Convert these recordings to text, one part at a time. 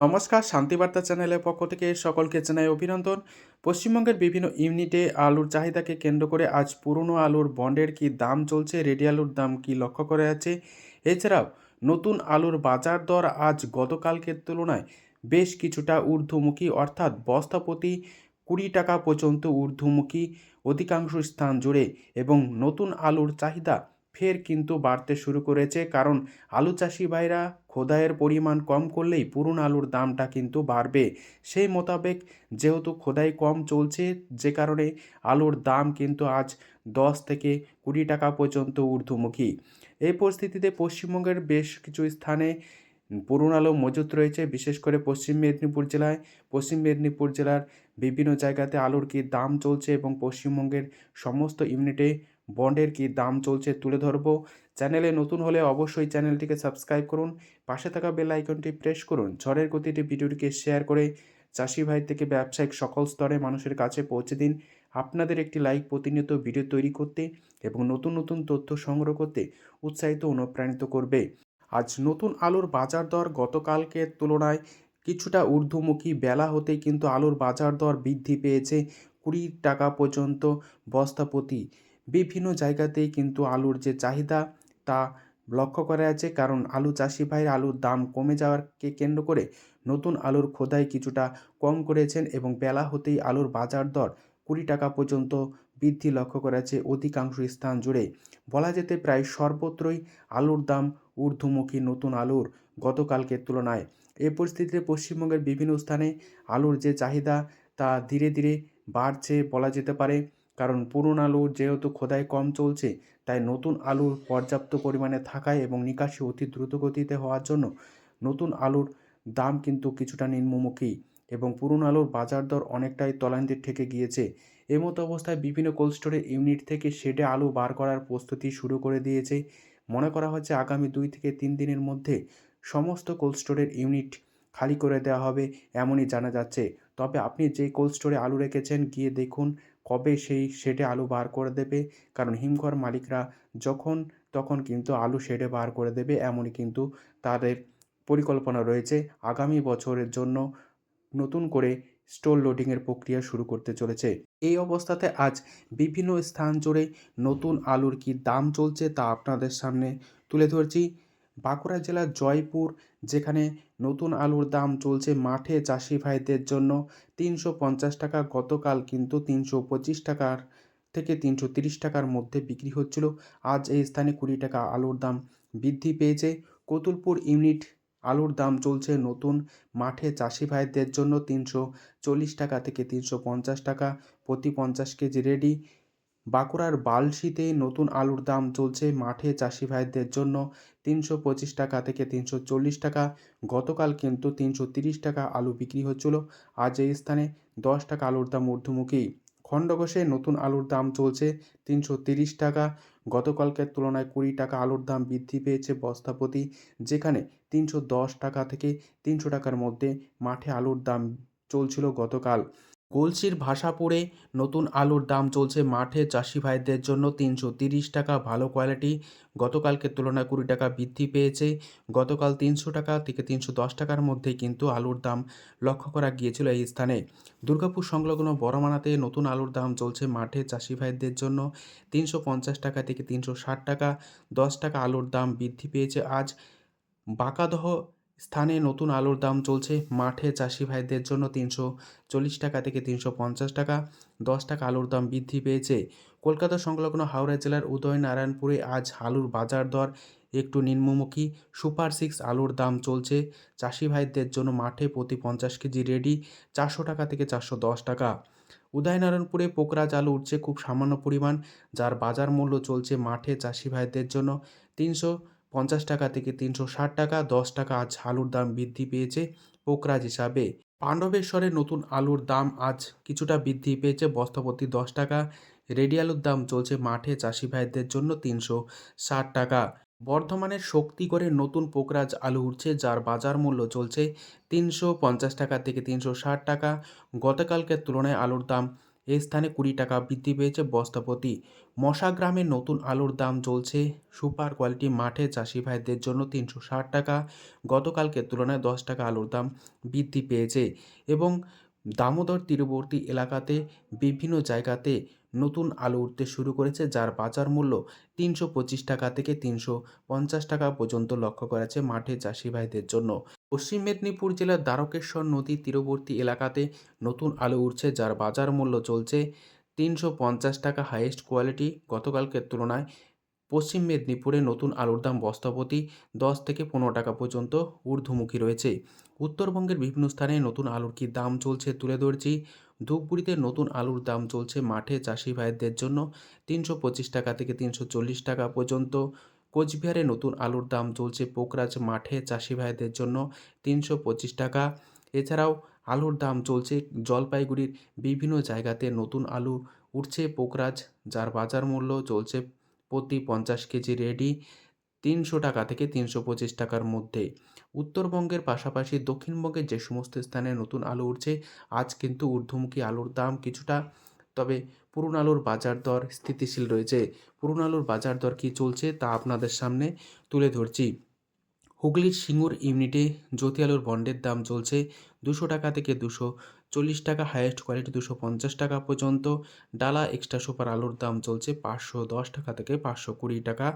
নমস্কার, শান্তিবার্তা চ্যানেলের পক্ষ থেকে সকলকে জানাই অভিনন্দন। পশ্চিমবঙ্গের বিভিন্ন ইউনিটে আলুর চাহিদাকে কেন্দ্র করে আজ পুরনো আলুর বন্ডের কি দাম চলছে, রেডি আলুর দাম কি লক্ষ্য করা যাচ্ছে? এছাড়াও নতুন আলুর বাজার দর আজ গতকালকের তুলনায় বেশ কিছুটা ঊর্ধ্বমুখী, অর্থাৎ বস্তাপতি কুড়ি টাকা পর্যন্ত ঊর্ধ্বমুখী অধিকাংশ স্থান জুড়ে এবং নতুন আলুর চাহিদা ফের কিন্তু বাড়তে শুরু করেছে। কারণ আলু চাষি ভাইরা খোদাইয়ের পরিমাণ কম করলেই পুরনো আলুর দামটা কিন্তু বাড়বে। সেই মোতাবেক যেহেতু খোদাই কম চলছে, যে কারণে আলুর দাম কিন্তু আজ দশ থেকে কুড়ি টাকা পর্যন্ত ঊর্ধ্বমুখী। এই পরিস্থিতিতে পশ্চিমবঙ্গের বেশ কিছু স্থানে পুরনো আলু মজুত রয়েছে, বিশেষ করে পশ্চিম মেদিনীপুর জেলায়। পশ্চিম মেদিনীপুর জেলার বিভিন্ন জায়গাতে আলুর কী দাম চলছে এবং পশ্চিমবঙ্গের সমস্ত ইউনিটে বন্ডের কী দাম চলছে তুলে ধরবো। চ্যানেলে নতুন হলে অবশ্যই চ্যানেলটিকে সাবস্ক্রাইব করুন। পাশে থাকা বেল আইকনটি প্রেস করুন। ঝড়ের গতিতে ভিডিওটিকে শেয়ার করে চাষি ভাই থেকে ব্যবসায়িক সকল স্তরে মানুষের কাছে পৌঁছে দিন। আপনাদের একটি লাইক প্রতিনিয়ত ভিডিও তৈরি করতে এবং নতুন নতুন তথ্য সংগ্রহ করতে উৎসাহিত অনুপ্রাণিত করবে। আজ নতুন আলুর বাজার দর গতকালকের তুলনায় কিছুটা ঊর্ধ্বমুখী। বেলা হতেই কিন্তু আলুর বাজার দর বৃদ্ধি পেয়েছে কুড়ি টাকা পর্যন্ত বস্তাপতি। বিভিন্ন জায়গাতেই কিন্তু আলুর যে চাহিদা, তা লক্ষ্য করা যাচ্ছে। কারণ আলু চাষি ভাইয়ের আলুর দাম কমে যাওয়ারকে কেন্দ্র করে নতুন আলুর খোদাই কিছুটা কম করেছেন এবং বেলা হতেই আলুর বাজার দর কুড়ি টাকা পর্যন্ত বৃদ্ধি লক্ষ্য করা যাচ্ছে অধিকাংশ স্থান জুড়ে। বলা যেতে প্রায় সর্বত্রই আলুর দাম ঊর্ধ্বমুখী নতুন আলুর গতকালকের তুলনায়। এ পরিস্থিতিতে পশ্চিমবঙ্গের বিভিন্ন স্থানে আলুর যে চাহিদা, তা ধীরে ধীরে বাড়ছে বলা যেতে পারে। কারণ পুরনো আলু যেহেতু খোদাই কম চলছে, তাই নতুন আলুর পর্যাপ্ত পরিমাণে থাকায় এবং নিকাশি অতি দ্রুত গতিতে হওয়ার জন্য নতুন আলুর দাম কিন্তু কিছুটা নিম্নমুখী এবং পুরনো আলুর বাজার দর অনেকটাই তলানিতে ঠেকে গিয়েছে। এমতো অবস্থায় বিভিন্ন কোল্ড স্টোরের ইউনিট থেকে শেডে আলু বার করার প্রস্তুতি শুরু করে দিয়েছে। মনে করা হচ্ছে আগামী দুই থেকে তিন দিনের মধ্যে সমস্ত কোল্ড স্টোরের ইউনিট খালি করে দেওয়া হবে, এমনই জানা যাচ্ছে। তবে আপনি যে কোল্ড স্টোরে আলু রেখেছেন, গিয়ে দেখুন কবে সেই শেডে আলু বার করে দেবে? কারণ হিমঘর মালিকরা যখন তখন কিন্তু আলু শেডে বার করে দেবে, এমনই কিন্তু তাদের পরিকল্পনা রয়েছে। আগামী বছরের জন্য নতুন করে স্টোর লোডিংয়ের প্রক্রিয়া শুরু করতে চলেছে। এই অবস্থাতে আজ বিভিন্ন স্থান জুড়ে নতুন আলুর কি দাম চলছে তা আপনাদের সামনে তুলে ধরছি। বাঁকুড়া জেলার জয়পুর, যেখানে নতুন আলুর দাম চলছে মাঠে চাষি ভাইদের জন্য তিনশো পঞ্চাশ টাকা, গতকাল কিন্তু তিনশো পঁচিশ টাকার থেকে তিনশো তিরিশ টাকার মধ্যে বিক্রি হচ্ছিল। আজ এই স্থানে কুড়ি টাকা আলুর দাম বৃদ্ধি পেয়েছে। কতুলপুর ইউনিট আলুর দাম চলছে নতুন মাঠে চাষি ভাইদের জন্য তিনশো চল্লিশ টাকা থেকে তিনশো পঞ্চাশ টাকা, প্রতি পঞ্চাশ কেজি রেডি। বাঁকুড়ার বালশিতে নতুন আলুর দাম চলছে মাঠে চাষি ভাইদের জন্য তিনশো পঁচিশ টাকা থেকে তিনশো চল্লিশ টাকা। গতকাল কিন্তু তিনশো তিরিশ টাকা আলু বিক্রি হচ্ছিল। আজ এই স্থানে দশ টাকা আলুর দাম ঊর্ধ্বমুখী। খণ্ডঘোষে নতুন আলুর দাম চলছে তিনশো তিরিশ টাকা। গতকালকের তুলনায় কুড়ি টাকা আলুর দাম বৃদ্ধি পেয়েছে বস্তাপতি, যেখানে তিনশো দশ টাকা থেকে তিনশো টাকার মধ্যে মাঠে আলুর দাম চলছিল গতকাল। গলসির ভাষাপুরে নতুন আলুর দাম চলছে মাঠে। চাষি ভাইদের জন্য তিনশো তিরিশ টাকা ভালো কোয়ালিটি। গতকালকে তুলনায় কুড়ি টাকা বৃদ্ধি পেয়েছে। গতকাল তিনশো টাকা থেকে তিনশো দশ টাকার মধ্যে কিন্তু আলুর দাম লক্ষ্য করা গিয়েছিল এই স্থানে। দুর্গাপুর সংলগ্ন বড়মানাতে নতুন আলুর দাম চলছে মাঠে। চাষি ভাইদের জন্য তিনশো পঞ্চাশ টাকা থেকে তিনশো ষাট টাকা, দশ টাকা আলুর দাম বৃদ্ধি পেয়েছে। আজ বাঁকাদহ স্থানে নতুন আলুর দাম চলছে। মাঠে চাষি ভাইদের জন্য তিনশো চল্লিশ টাকা থেকে তিনশো পঞ্চাশ টাকা। দশ টাকা আলুর দাম বৃদ্ধি পেয়েছে। কলকাতা সংলগ্ন হাওড়া জেলার উদয়নারায়ণপুরে আজ আলুর বাজার দর একটু নিম্নমুখী। সুপার সিক্স আলুর দাম চলছে। চাষি ভাইদের জন্য মাঠে প্রতি পঞ্চাশ কেজি রেডি চারশো টাকা থেকে চারশো দশ টাকা। উদয়নারায়ণপুরে পোকরাজ আলু উঠছে খুব সামান্য পরিমাণ। যার বাজার মূল্য চলছে মাঠে চাষি ভাইদের জন্য তিনশো পঞ্চাশ টাকা থেকে তিনশো ষাট টাকা, দশ টাকা আজ আলুর দাম বৃদ্ধি পেয়েছে পোকরাজ হিসাবে। পাণ্ডবেশ্বরে নতুন আলুর দাম আজ কিছুটা বৃদ্ধি পেয়েছে, বস্তাপতি দশ টাকা, রেডি আলুর দাম চলছে মাঠে চাষি ভাইদের জন্য তিনশো ষাট টাকা। বর্ধমানের শক্তিগড়ে নতুন পোকরাজ আলু উঠছে, যার বাজার মূল্য চলছে তিনশো পঞ্চাশ টাকা থেকে তিনশো ষাট টাকা। গতকালকের তুলনায় আলুর দাম এই স্থানে কুড়ি টাকা বৃদ্ধি পেয়েছে বস্তাপতি। মশা গ্রামে নতুন আলুর দাম চলছে সুপার কোয়ালিটি মাঠে চাষি ভাইদের জন্য তিনশো ষাট টাকা। গতকালকের তুলনায় দশ টাকা আলুর দাম বৃদ্ধি পেয়েছে এবং দামোদর তীরবর্তী এলাকাতে বিভিন্ন জায়গাতে নতুন আলু উঠতে শুরু করেছে, যার বাজার মূল্য তিনশো পঁচিশ টাকা থেকে তিনশো পঞ্চাশ টাকা পর্যন্ত লক্ষ্য করা যাচ্ছে মাঠে চাষি ভাইদের জন্য। পশ্চিম মেদিনীপুর জেলার দ্বারকেশ্বর নদী তীরবর্তী এলাকাতে নতুন আলু উঠছে যার বাজার মূল্য চলছে তিনশো পঞ্চাশ টাকা হাইয়েস্ট কোয়ালিটি। গতকালকের তুলনায় পশ্চিম মেদিনীপুরে নতুন আলুর দাম বস্তাপতি দশ থেকে পনেরো টাকা পর্যন্ত ঊর্ধ্বমুখী রয়েছে। উত্তরবঙ্গের বিভিন্ন স্থানে নতুন আলুর কী দাম চলছে তুলে ধরছি। ধূপগুড়িতে নতুন আলুর দাম চলছে মাঠে চাষি ভাইদের জন্য তিনশো পঁচিশ টাকা থেকে তিনশো চল্লিশ টাকা পর্যন্ত। কোচবিহারে নতুন আলুর দাম চলছে পোকরাজ মাঠে চাষি ভাইদের জন্য তিনশো পঁচিশ টাকা। এছাড়াও আলুর দাম চলছে জলপাইগুড়ির বিভিন্ন জায়গাতে নতুন আলু উঠছে পোকরাজ যার বাজার মূল্য চলছে প্রতি পঞ্চাশ কেজি রেডি তিনশো টাকা থেকে তিনশো পঁচিশ টাকার মধ্যে। উত্তরবঙ্গের পাশাপাশি দক্ষিণবঙ্গের যে সমস্ত স্থানে নতুন আলু উঠছে, আজ কিন্তু ঊর্ধ্বমুখী আলুর দাম কিছুটা তবে পুরনো আলুর বাজার দর স্থিতিশীল রয়েছে। পুরনো আলুর বাজার দর কী চলছে তা আপনাদের সামনে তুলে ধরছি। হুগলির সিঙ্গুর ইউনিটে জ্যোতি আলুর বন্ডের দাম চলছে দুশো টাকা থেকে দুশো চল্লিশ টাকা হায়েস্ট কোয়ালিটি দুশো পঞ্চাশ টাকা পর্যন্ত। ডালা এক্সট্রা সুপার আলুর দাম চলছে পাঁচশো দশ টাকা থেকে পাঁচশো কুড়ি টাকা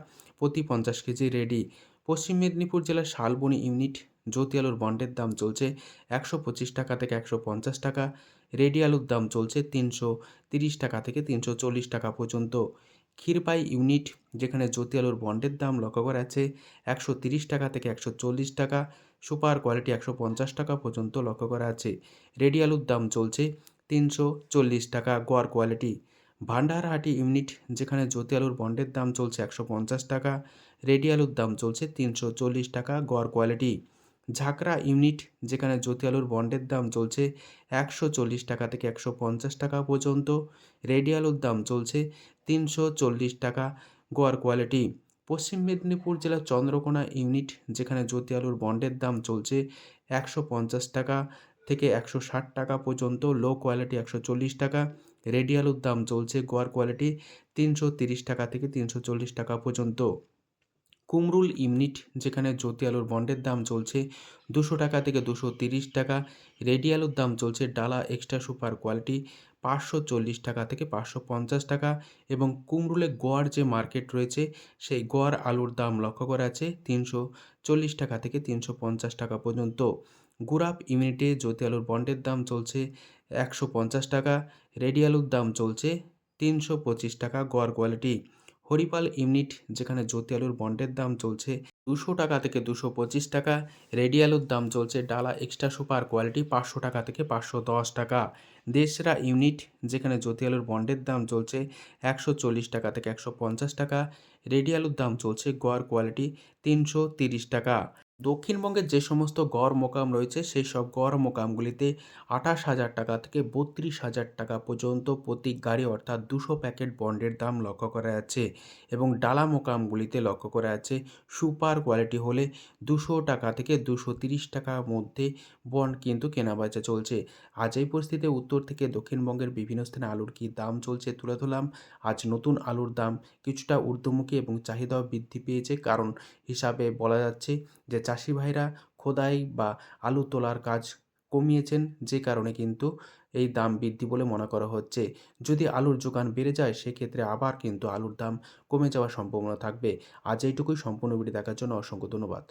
প্রতি পঞ্চাশ কেজি রেডি। পশ্চিম মেদিনীপুর জেলার শালবনি ইউনিট জ্যোতি আলুর বন্ডের দাম চলছে একশো পঁচিশ টাকা থেকে একশো পঞ্চাশ টাকা। রেডি আলুর দাম চলছে তিনশো তিরিশ টাকা থেকে তিনশো চল্লিশ টাকা পর্যন্ত। ক্ষীরপাই ইউনিট, যেখানে জ্যোতি আলুর বন্ডের দাম লক্ষ্য করা আছে, একশো তিরিশ টাকা থেকে একশো চল্লিশ টাকা, সুপার কোয়ালিটি একশো পঞ্চাশ টাকা পর্যন্ত লক্ষ্য করা আছে। রেডি আলুর দাম চলছে তিনশো চল্লিশ টাকা গোয়ার কোয়ালিটি। ভান্ডারহাটি ইউনিট, যেখানে জ্যোতি আলুর বন্ডের দাম চলছে একশো পঞ্চাশ টাকা, রেডি আলুর দাম চলছে তিনশো চল্লিশ টাকা গড় কোয়ালিটি। ঝাঁকড়া ইউনিট, যেখানে জ্যোতি আলুর বন্ডের দাম চলছে একশো চল্লিশ টাকা থেকে একশো পঞ্চাশ টাকা পর্যন্ত। রেডি আলুর দাম চলছে তিনশো চল্লিশ টাকা গোয়ার কোয়ালিটি। পশ্চিম মেদিনীপুর জেলার চন্দ্রকোনা ইউনিট, যেখানে জ্যোতি আলুর বন্ডের দাম চলছে একশো পঞ্চাশ টাকা থেকে একশো ষাট টাকা পর্যন্ত। লো কোয়ালিটি একশো চল্লিশ টাকা। রেডি আলুর দাম চলছে গোয়ার কোয়ালিটি তিনশো তিরিশ টাকা থেকে তিনশো চল্লিশ টাকা পর্যন্ত। কুমরুল ইউনিট যেখানে জ্যোতি আলুর বন্ডের দাম চলছে দুশো টাকা থেকে দুশো তিরিশ টাকা। রেডি আলুর দাম চলছে ডালা এক্সট্রা সুপার কোয়ালিটি পাঁচশো চল্লিশ টাকা থেকে পাঁচশো পঞ্চাশ টাকা এবং কুমরুলে গোয়ার যে মার্কেট রয়েছে, সেই গোয়ার আলুর দাম লক্ষ্য করা আছে তিনশো চল্লিশ টাকা থেকে তিনশো পঞ্চাশ টাকা পর্যন্ত। গুরাপ ইউনিটে জ্যোতি আলুর বন্ডের দাম চলছে একশো পঞ্চাশ টাকা, রেডি আলুর দাম চলছে তিনশো পঁচিশ টাকা গড় কোয়ালিটি। হরিপাল ইউনিট, যেখানে জ্যোতি আলুর বন্ডের দাম চলছে দুশো টাকা থেকে দুশো পঁচিশ টাকা, রেডি আলুর দাম চলছে ডালা এক্সট্রা সুপার কোয়ালিটি পাঁচশো টাকা থেকে পাঁচশো দশ টাকা। দেশরা ইউনিট, যেখানে জ্যোতি আলুর বন্ডের দাম চলছে একশো চল্লিশ টাকা থেকে একশো পঞ্চাশ টাকা, রেডি আলুর দাম চলছে গড় কোয়ালিটি তিনশো তিরিশ টাকা। দক্ষিণবঙ্গের যে সমস্ত গড় মোকাম রয়েছে, সেই সব গড় মোকামগুলিতে আঠাশ হাজার টাকা থেকে বত্রিশ হাজার টাকা পর্যন্ত প্রতি গাড়ি অর্থাৎ দুশো প্যাকেট বন্ডের দাম লক্ষ্য করা যাচ্ছে এবং ডালা মোকামগুলিতে লক্ষ্য করা যাচ্ছে সুপার কোয়ালিটি হলে দুশো টাকা থেকে দুশো তিরিশ টাকার মধ্যে বন্ড কিন্তু কেনাবেচা চলছে। আজ এই পরিস্থিতিতে উত্তর থেকে দক্ষিণবঙ্গের বিভিন্ন স্থানে আলুর কী দাম চলছে তুলে ধরলাম। আজ নতুন আলুর দাম কিছুটা ঊর্ধ্বমুখী এবং চাহিদাও বৃদ্ধি পেয়েছে। কারণ হিসাবে বলা যাচ্ছে যে চাষি ভাইরা খোদাই বা আলু তোলার কাজ কমিয়েছেন, যে কারণে কিন্তু এই দাম বৃদ্ধি বলে মনে করা হচ্ছে। যদি আলুর যোগান বেড়ে যায়, সেক্ষেত্রে আবার কিন্তু আলুর দাম কমে যাওয়ার সম্ভাবনা থাকবে। আজ এইটুকুই, সম্পূর্ণ ভিডিও দেখার জন্য অসংখ্য ধন্যবাদ।